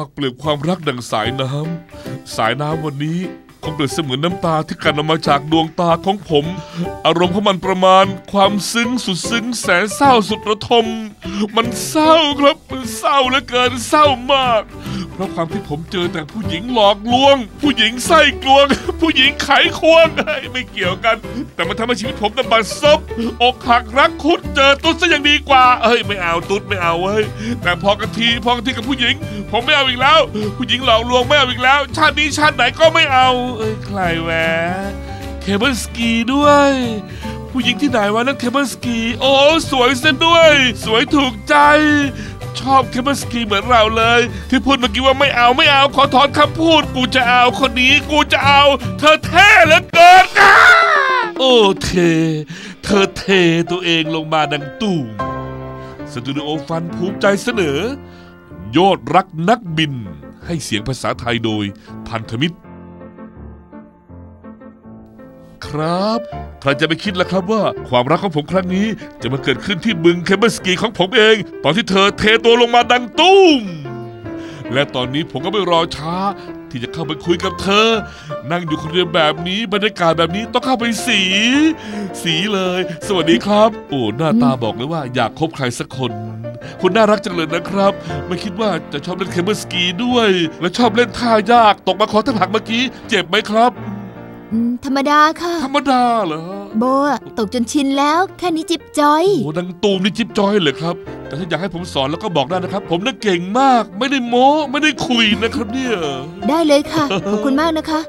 ากเปลือกความรักดังสายน้ำ สายน้ำวันนี้คงเปรียบเสมือนน้ำตาที่กันออกมาจากดวงตาของผม อารมณ์ของมันประมาณ ความซึ้งสุดซึ้งแสนเศร้าสุดระทม มันเศร้าครับ มันเศร้าเหลือเกินเศร้ามาก ราะความที่ผมเจอแต่ผู้หญิงหลอกลวง ผู้หญิงไส้กลวง ผู้หญิงไขควงไม่เกี่ยวกัน แต่มันทำให้ชีวิตผมตบัดซบอกหักรักคุดเจอตุ๊ดซะยังดีกว่าเอ้ยไม่เอาตุ๊ดไม่เอาเว้ยแต่พอกันทีพอกันทีกับผู้หญิง ผมไม่เอาอีกแล้ว ผู้หญิงหลอกลวงไม่เอาอีกแล้ว ชาตินี้ชาติไหนก็ไม่เอาเอ้ยใครแหวะเคเบิลสกีด้วย ผู้หญิงที่ไหนวะนั่นเคเบิลสกี โอ้สวยซะด้วย สวยถูกใจ ชอบเคเบสกีเหมือนเราเลย ที่พูดเมื่อกี้ว่าไม่เอาไม่เอาขอถอนคำพูด กูจะเอาคนนี้กูจะเอา เธอเท่เหลือเกินโอ้เท เธอเทตัวเองลงมาดังตูมสตูดิโอฟันภูมิใจเสนอยอดรักนักบินให้เสียงภาษาไทยโดยพันธมิตร ครับ ใครจะไปคิดล่ะครับว่าความรักของผมครั้งนี้ จะมาเกิดขึ้นที่บึงเคเบิลสกีของผมเอง ตอนที่เธอเทตัวลงมาดังตุ้ม และตอนนี้ผมก็ไม่รอช้า ที่จะเข้าไปคุยกับเธอ นั่งอยู่คนเดียวแบบนี้บรรยากาศแบบนี้ต้องเข้าไปสี สีเลย สวัสดีครับ โอ้หน้าตาบอกเลยว่าอยากคบใครสักคนคุณน่ารักจังเลยนะครับ ไม่คิดว่าจะชอบเล่นเคเบิลสกีด้วย และชอบเล่นท่ายากตกมาคอแทบหักเมื่อกี้ เจ็บไหมครับ ธรรมดาค่ะ ธรรมดาเหรอโบอะตกจนชินแล้ว แค่นี้จิบจอยโอ้ดังตูมนี่จิ๊บจอยเลยครับ แต่ถ้าอยากให้ผมสอนแล้วก็บอกได้นะครับ ผมน่ะเก่งมาก ไม่ได้โม้ ไม่ได้คุยนะครับเนี่ย ได้เลยค่ะ ขอบคุณมากนะคะ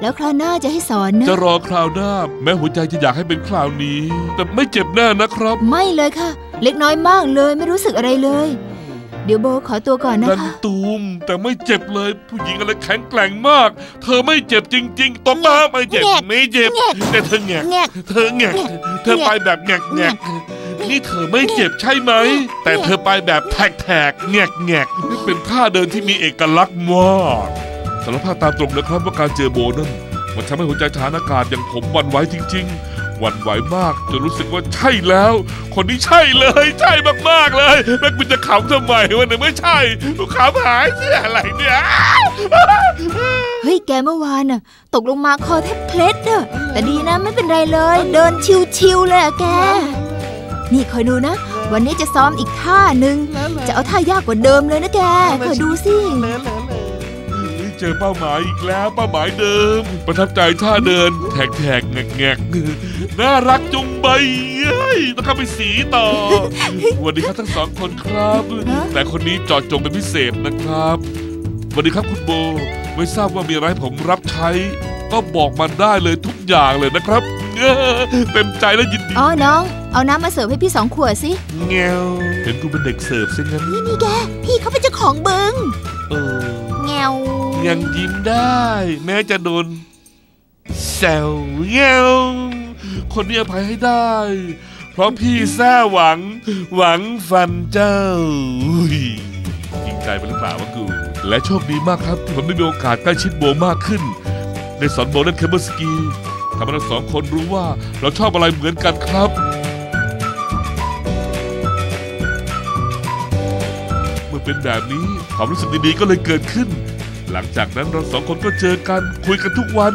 แล้วคราวหน้าจะให้สอนนะ จะรอคราวหน้า แม้หัวใจจะอยากให้เป็นคราวนี้ แต่ไม่เจ็บแน่นะครับ ไม่เลยค่ะ เล็กน้อยมากเลย ไม่รู้สึกอะไรเลย เดี๋ยวโบขอตัวก่อนนะดันคะตูมแต่ไม่เจ็บเลย ผู้หญิงอะไรแข็งแกร่งมาก เธอไม่เจ็บจริง ๆตบมาไม่เจ็บแงกไม่เจ็บแงกแต่เธอแงกแงกเธอแงกเธอไปแบบแงกแงกนี่เธอไม่เจ็บใช่ไหม แต่เธอไปแบบแทกแทกแงกแงกนี่เป็นท่าเดินที่มีเอกลักษณ์มากสารภาพตามตรงนะครับว่าการเจอโบนั่นมันทำให้หัวใจฐานอากาศอย่างผมหวันไหวจริง ๆ หวันไหวมากจนรู้สึกว่าใช่แล้ว คนนี้ใช่เลย ใช่มากๆเลยแล้วคุณจะขำทำไมวะเนี่ยไม่ใช่ลูกขำหายเนี่ยอะไรเนี่ยเฮ้ยแกเมื่อวานน่ะ ตกลงมาคอแทบเคล็ดอะแต่ดีนะไม่เป็นไรเลย เดินชิวๆเลยอะแก นี่คอยดูนะ วันนี้จะซ้อมอีกท่าหนึ่งจะเอาท่ายากกว่าเดิมเลยนะแกคอยดูสิ เจอเป้าหมายอีกแล้วเป้าหมายเดิม ประทับใจท่าเดินแทกแทกแงกแงกน่ารักจุงใบเอ้ยต้องเข้าไปสีต่อสวัสดีครับทั้งสองคนครับ แต่คนนี้เจอดจงเป็นพิเศษนะครับสวัสดีครับคุณโบไม่ทราบว่ามีอะไรให้ผมรับใช้ ก็บอกมาได้เลยทุกอย่างเลยนะครับเออเต็มใจและยินดีอ๋อน้อง เอาน้ำมาเสิร์ฟให้พี่สองขวดสิเงวเห็นคุณเป็นเด็กเสิร์ฟซะงั้นนี่นี่แก พี่เขาเป็นเจ้าของบึง เออแง วยังยิ้มได้ แม้จะโดนแซวเงวคนนี้อภัยให้ได้ เพราะพี่แซ่หวัง หวังฟันเจ้ายจริงใจไปหรือเปล่าวะกู และโชคดีมากครับที่ผมได้มีโอกาสใกล้ชิดโบมากขึ้นได้สอนโบเล่นเคเบิลสกีทำให้เราสองคนรู้ว่าเราชอบอะไรเหมือนกันครับเมื่อเป็นแบบนี้ ความรู้สึกดีๆก็เลยเกิดขึ้น หลังจากนั้นเราสองคนก็เจอกันคุยกันทุกวัน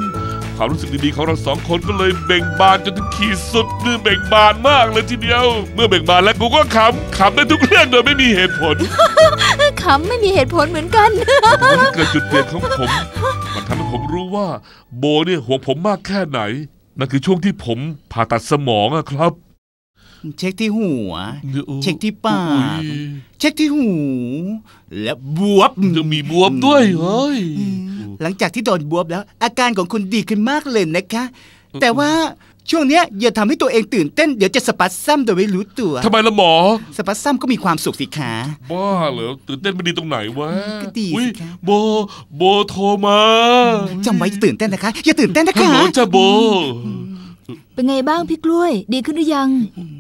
ความรู้สึกดีๆของเราสองคนก็เลยเบ่งบานจนถึงขีดสุดนี่เบ่งบานมากเลยทีเดียว เมื่อเบ่งบานแล้วกูก็ขำขำได้ทุกเรื่องโดยไม่มีเหตุผลขำไม่มีเหตุผลเหมือนกันวันที่เกิดจุดเปลี่ยนของผมมันทำให้ผมรู้ว่า โบเนี่ยห่วงผมมากแค่ไหนนั่นคือช่วงที่ผมผ่าตัดสมองอะครับ เช็คที่หัวนี่โอ้เช็คที่ปากอุ้ยเช็คที่หู และบวบจะมีบวมด้วยเฮ้ยหลังจากที่โดนบวบแล้ว อาการของคุณดีขึ้นมากเลยนะคะ แต่ว่าช่วงเนี้ยอย่าทำให้ตัวเองตื่นเต้น เดี๋ยวจะสปัสซัมโดยไม่รู้ตัวทำไมละหมอ สปัสซัมก็มีความสุขสิคะบ้าเหรอตื่นเต้นไม่ดีตรงไหนวะก็ดีสิอุ๊ยครับโบโบโทรมาจำไว้อย่าตื่นเต้นนะคะ อย่าตื่นเต้นนะฮัลคะโหลจ้าโบ เป็นไงบ้างพี่กล้วย ดีขึ้นหรือยัง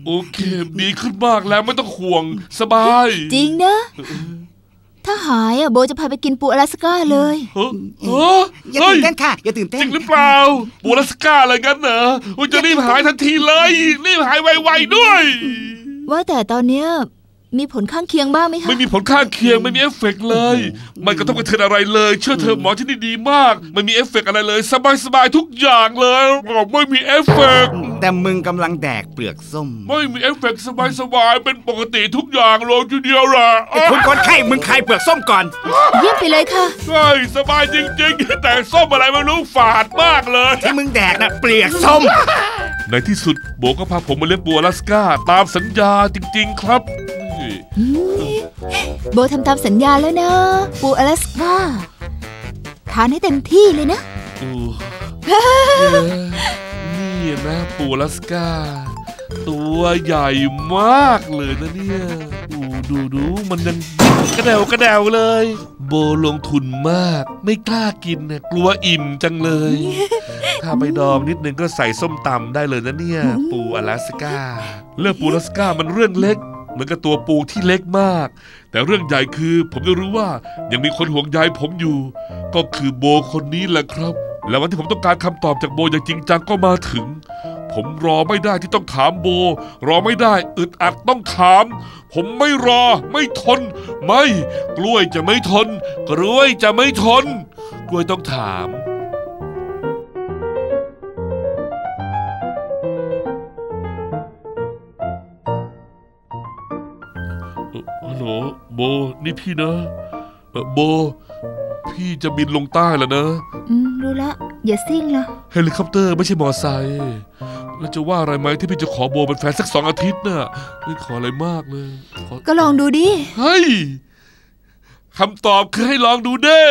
โอเค ดีขึ้นมากแล้วไม่ต้องห่วง สบาย จริงนะ ถ้าหายอะโบจะพาไปกินปูอลาสก้าเลยเฮ้ยเฮ้ยอย่าเฮ้ยตื่นเต้นค่ะ อย่าตื่นเต้จนริงหรือเปล่าบูรัสก้าอะไรกันเหรอว่าจะรีบหายทันทีเลย รีบหายไวๆด้วย ว่าแต่ตอนเนี้ย มีผลข้างเคียงบ้างไหมคะ ไม่มีผลข้างเคียงไม่มีเอฟเฟกต์เลย ไม่กระทบกระเทือนอะไรเลย เชื่อเธอะหมอที่นี่ดีมาก ไม่มีเอฟเฟกต์อะไรเลย สบายสบายๆทุกอย่างเลยบอกไม่มีเอฟเฟกต์แต่มึงกำลังแดกเปลือกส้ม ไม่มีเอฟเฟกต์สบายสบายๆเป็นปกติทุกอย่างเลยทีเดียวล่ะไอ้คุณคนไข้มึงคายเปลือกส้มก่อน เยี่ยมไปเลยค่ะใช่สบายจริง ๆ แต่ส้มอะไรไม่รู้ฝาดมากเลยที่มึงแดกน่ะเปลือกส้มในที่สุดโบก็พาผมมาเลี้ยงบัวอลาสก้าตามสัญญาจริง ๆ ครับนี่ โบทำตามสัญญาแล้วนะ ปูอลาสกาทานให้เต็มที่เลยนะนี่นะปูอลาสก้า ตัวใหญ่มากเลยนะเนี่ยดูดูมันยังกระเดวกระเดวเลย โบลงทุนมาก ไม่กล้ากินเนะกลัวอิ่มจังเลย ถ้าไปดองนิดนึงก็ใส่ส้มตำได้เลยนะเนี่ย ปูอลาสก้า เรื่องปูอลาสก้ามันเรื่องเล็ก เหมือนกับตัวปูที่เล็กมาก แต่เรื่องใหญ่คือ ผมจะรู้ว่ายังมีคนห่วงใยผมอยู่ ก็คือโบคนนี้แหละครับ แล้ววันที่ผมต้องการคำตอบจากโบอย่างจริงจังก็มาถึง ผมรอไม่ได้ที่ต้องถามโบ รอไม่ได้อึดอัดต้องถาม ผมไม่รอไม่ทน ไม่ กล้วยจะไม่ทน กล้วยจะไม่ทน กล้วยต้องถาม เอ่อฮัลโหลโบนี่พี่นะเอ่อโบ พี่จะบินลงใต้แล้วนะ อืมรู้ละ อย่าซิ่งละเฮลิคอปเตอร์ไม่ใช่มอไซค์แล้วจะว่าอะไรไหมที่พี่จะขอโบเป็นแฟนสักสองอาทิตย์น่ะไม่ขออะไรมากเลยขอก็ลองดูดิเฮ้ยคำตอบคือให้ลองดูเด้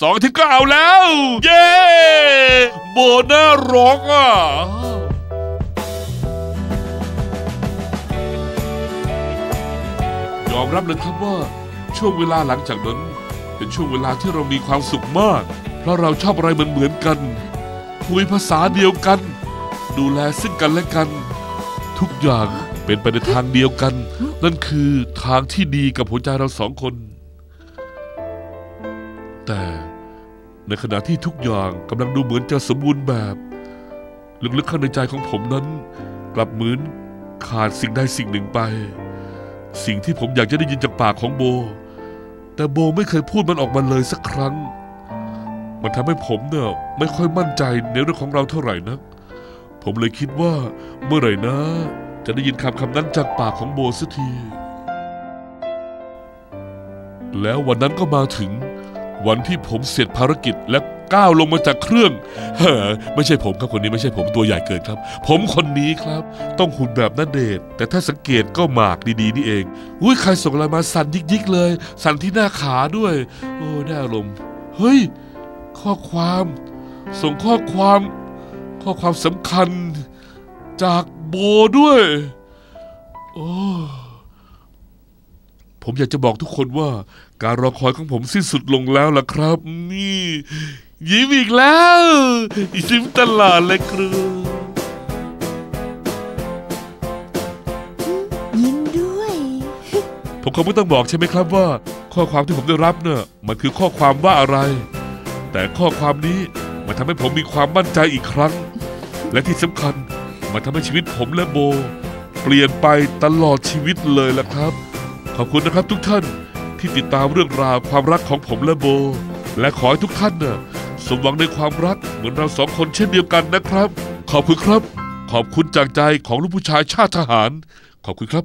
สองอาทิตย์ก็เอาแล้ว เย้ โบน่ารักอะ ยอมรับเลยครับว่าช่วงเวลาหลังจากนั้น เป็นช่วงเวลาที่เรามีความสุขมาก เพราะเราชอบอะไรเหมือนเหมือนๆกันคุยภาษาเดียวกัน ดูแลซึ่งกันและกัน ทุกอย่างเป็นไปในทางเดียวกัน นั่นคือทางที่ดีกับหัวใจเราสองคน แต่ในขณะที่ทุกอย่างกำลังดูเหมือนจะสมบูรณ์แบบ ลึกๆข้างในใจของผมนั้น กลับเหมือนขาดสิ่งใดสิ่งหนึ่งไป สิ่งที่ผมอยากจะได้ยินจากปากของโบ แต่โบไม่เคยพูดมันออกมาเลยสักครั้ง มันทำให้ผมเนี่ยไม่ค่อยมั่นใจในเรื่องของเราเท่าไหร่นัก ผมเลยคิดว่าเมื่อไหร่นะ จะได้ยินคำคำนั้นจากปากของโบสักที แล้ววันนั้นก็มาถึง วันที่ผมเสร็จภารกิจและ ก้าวลงมาจากเครื่องเฮ้อไม่ใช่ผมครับคนนี้ไม่ใช่ผมตัวใหญ่เกินครับ ผมคนนี้ครับ ต้องหุ่นแบบนัเดชแต่ถ้าสังเกตก็หมากดีๆนี่เองอุ้ยใครส่งอะไรมาสั่นยิกๆเลย สั่นที่หน้าขาด้วย โอ้ได้อารมณ์เฮ้ย ข้อความ ส่งข้อความ ข้อความสำคัญ จากโบด้วย โอ้ผมอยากจะบอกทุกคนว่า การรอคอยของผมสิ้นสุดลงแล้วล่ะครับ นี่ ยิ้มอีกแล้วยิ้มตลอดเลยครู ยิ้มด้วย ผมคงไม่ต้องบอกใช่ไหมครับว่า ข้อความที่ผมได้รับเน่ะมันคือข้อความว่าอะไร แต่ข้อความนี้มันทำให้ผมมีความมั่นใจอีกครั้ง และที่สำคัญมันทำให้ชีวิตผมและโบ เปลี่ยนไปตลอดชีวิตเลยล่ะครับ ขอบคุณนะครับทุกท่านที่ติดตามเรื่องราวความรักของผมและโบ และขอให้ทุกท่านน่ะ สมหวังในความรักเหมือนเราสองคนเช่นเดียวกันนะครับ ขอบคุณครับ ขอบคุณจากใจของลูกผู้ชายชาติทหาร ขอบคุณครับ